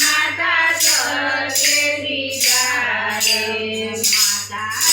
માતા સર્વે શ્રી માતા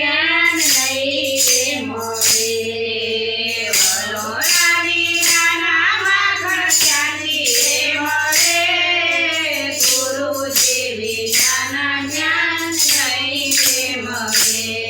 જ્ઞાન નહીં તે મળે વલોરાની નાનામાં ખર્ચાની તે મળે ગુરુ જેવી જ્ઞાન નહીં તે મળે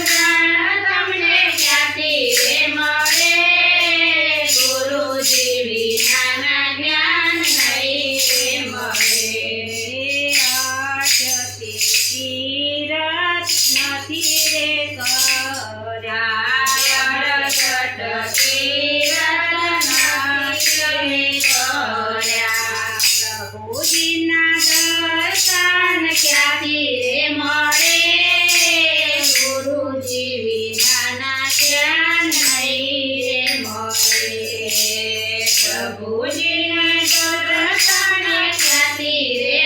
હરિના દર્શન ક્યાંથી રે મળે? ગુરુજી વિના જ્ઞાન નહીં રે મળે. ક્યાંથી રે